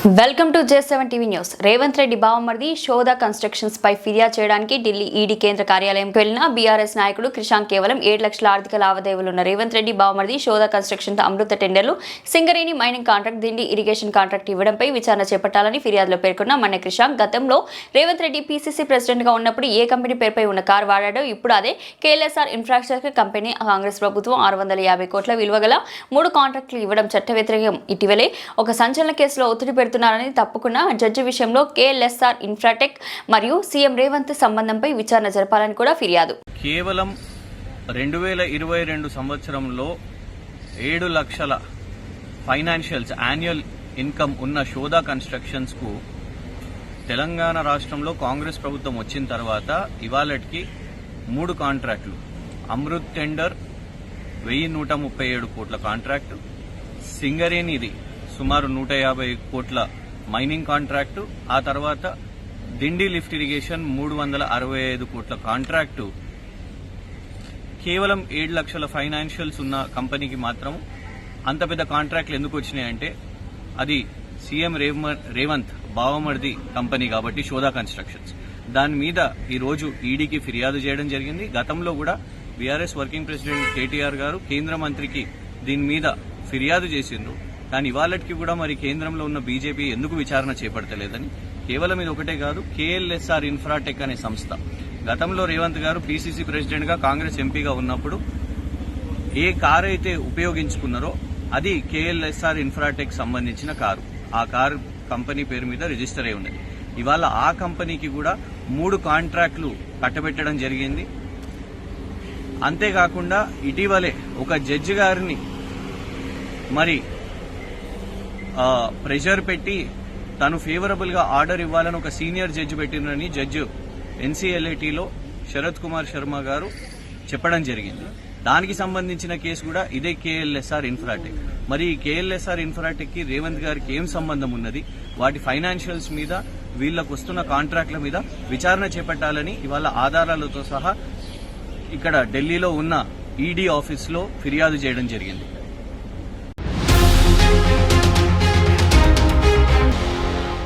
Welcome to J seven TV news. Revanth Reddy బావమరిది Shodha constructions పై ఫిర్యాదు చేయడానికి ఢిల్లీ ఈడీ కేంద్ర కార్యాలయంకి వెళ్ళిన బీఆర్ఎస్ నాయకుడు క్రిషాంక్ కేవలం ఏడు లక్షల ఆర్థిక లావాదేవీలు ఉన్న రేవంత్ రెడ్డి బావమరిది శోధ కన్స్ట్రక్షన్ అమృత టెండర్లు Singareni mining contract Dindi irrigation contract ఇవ్వడంపై విచారణ చేపట్టాలని ఫిర్యాదులో పేర్కొన్న మన్న క్రిషాంక్ గతంలో రేవంత్ రెడ్డి పీసీసీ ప్రెసిడెంట్గా ఉన్నప్పుడు ఏ కంపెనీ పేరుపై ఉన్న కారు వాడాడో ఇప్పుడు అదే కేఎల్ఎస్ఆర్ ఇన్ఫ్రాస్ట్రక్చర్ కంపెనీ కాంగ్రెస్ ప్రభుత్వం ఆరు వందల యాభై కోట్ల విలువ గల మూడు కాంట్రాక్టులు ఇవ్వడం చట్ట వ్యతిరేకం ఇటీవలే ఒక సంచలన కేసులో ఒత్తిడి పెడుతున్నారని తప్పుకున్న జడ్జి విషయంలో కేఎల్ఎస్ఆర్ ఇన్ఫ్రాటెక్ మరియు సీఎం రేవంత్ సంబంధంపై విచారణ జరపాలని కూడా ఫిర్యాదు. కేవలం రెండు వేల ఇరవై రెండు సంవత్సరంలో ఏడు లక్షల ఫైనాన్షియల్స్ యాన్యువల్ ఇన్కమ్ ఉన్న శోధా కన్స్ట్రక్షన్స్కు తెలంగాణ రాష్ట్రంలో కాంగ్రెస్ ప్రభుత్వం వచ్చిన తర్వాత ఇవాళకి మూడు కాంట్రాక్టులు. అమృత్ టెండర్ వెయ్యి నూట ముప్పై ఏడు కోట్ల కాంట్రాక్టు. సింగరేణిది సుమారు నూట యాభై కోట్ల మైనింగ్ కాంట్రాక్టు ఆ తర్వాత దిండి లిఫ్ట్ ఇరిగేషన్ మూడు వందల అరవై ఐదు కోట్ల కాంట్రాక్టు. కేవలం ఏడు లక్షల ఫైనాన్షియల్స్ ఉన్న కంపెనీకి మాత్రం అంత పెద్ద కాంట్రాక్ట్లు ఎందుకు వచ్చినాయంటే అది సీఎం రేవంత్ బావమర్ది కంపెనీ కాబట్టి శోధా కన్స్ట్రక్షన్స్. దాని మీద ఈరోజు ఈడీకి ఫిర్యాదు చేయడం జరిగింది. గతంలో కూడా బీఆర్ఎస్ వర్కింగ్ ప్రెసిడెంట్ కేటీఆర్ గారు కేంద్ర మంత్రికి దీని మీద ఫిర్యాదు చేసిండ్రు. కానీ ఇవాళకి కూడా మరి కేంద్రంలో ఉన్న బీజేపీ ఎందుకు విచారణ చేపడతలేదని? కేవలం ఇది ఒకటే కాదు కేఎల్ఎస్ఆర్ ఇన్ఫ్రాటెక్ అనే సంస్థ. గతంలో రేవంత్ గారు పీసీసీ ప్రెసిడెంట్గా కాంగ్రెస్ ఎంపీగా ఉన్నప్పుడు ఏ కారు అయితే ఉపయోగించుకున్నారో అది కేఎల్ఎస్ఆర్ ఇన్ఫ్రాటెక్ సంబంధించిన కారు. ఆ కారు కంపెనీ పేరు మీద రిజిస్టర్ అయి ఉన్నది. ఇవాళ ఆ కంపెనీకి కూడా మూడు కాంట్రాక్టులు కట్టబెట్టడం జరిగింది. అంతేకాకుండా ఇటీవలే ఒక జడ్జి గారిని మరి ప్రెషర్ పెట్టి తను ఫేవరబుల్గా ఆర్డర్ ఇవ్వాలని ఒక సీనియర్ జడ్జి పెట్టినని జడ్జి ఎన్సీఎల్ఏటీలో శరత్ కుమార్ శర్మ గారు చెప్పడం జరిగింది. దానికి సంబంధించిన కేసు కూడా ఇదే కేఎల్ఎస్ఆర్ ఇన్ఫ్రాటెక్ మరి ఈ కేఎల్ఎస్ఆర్ ఇన్ఫ్రాటెక్కి రేవంత్ గారికి ఏం సంబంధం ఉన్నది? వాటి ఫైనాన్షియల్స్ మీద వీళ్ళకు వస్తున్న కాంట్రాక్ట్ల మీద విచారణ చేపట్టాలని ఇవాళ ఆధారాలతో సహా ఇక్కడ ఢిల్లీలో ఉన్న ఈడీ ఆఫీస్లో ఫిర్యాదు చేయడం జరిగింది.